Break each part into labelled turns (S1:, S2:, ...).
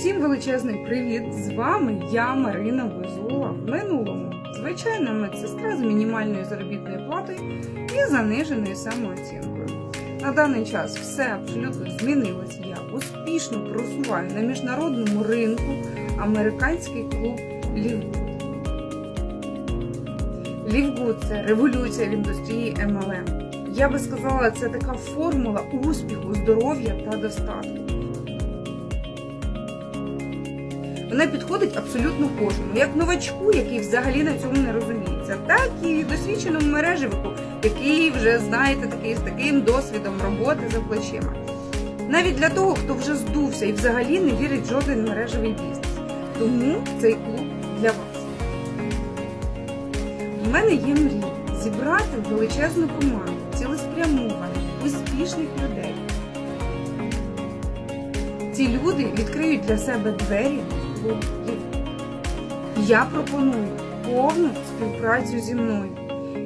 S1: Всім величезний привіт! З вами я, Марина Безула. В минулому звичайна медсестра з мінімальною заробітною платою і заниженою самооцінкою. На даний час все абсолютно змінилось. Я успішно просуваю на міжнародному ринку американський клуб Лівгуд. Лівгуд це революція в індустрії MLM. Я би сказала, це така формула успіху, здоров'я та достатку. Вона підходить абсолютно кожному, як новачку, який взагалі на цьому не розуміється, так і досвідченому мережевику, який вже знаєте такий з таким досвідом роботи за плечима. Навіть для того, хто вже здувся і взагалі не вірить в жоден мережевий бізнес. Тому цей клуб для вас. У мене є мрія зібрати величезну команду цілеспрямованих, успішних людей. Ці люди відкриють для себе двері в. Я пропоную повну співпрацю зі мною,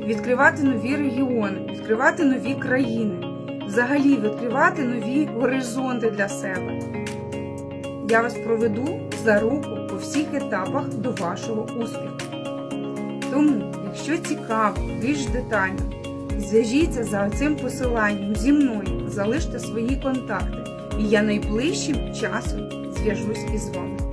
S1: відкривати нові регіони, відкривати нові країни, взагалі відкривати нові горизонти для себе. Я вас проведу за руку по всіх етапах до вашого успіху. Тому, якщо цікаво, більш детально, зв'яжіться за цим посиланням зі мною, залиште свої контакти, і я найближчим часом зв'яжусь із вами.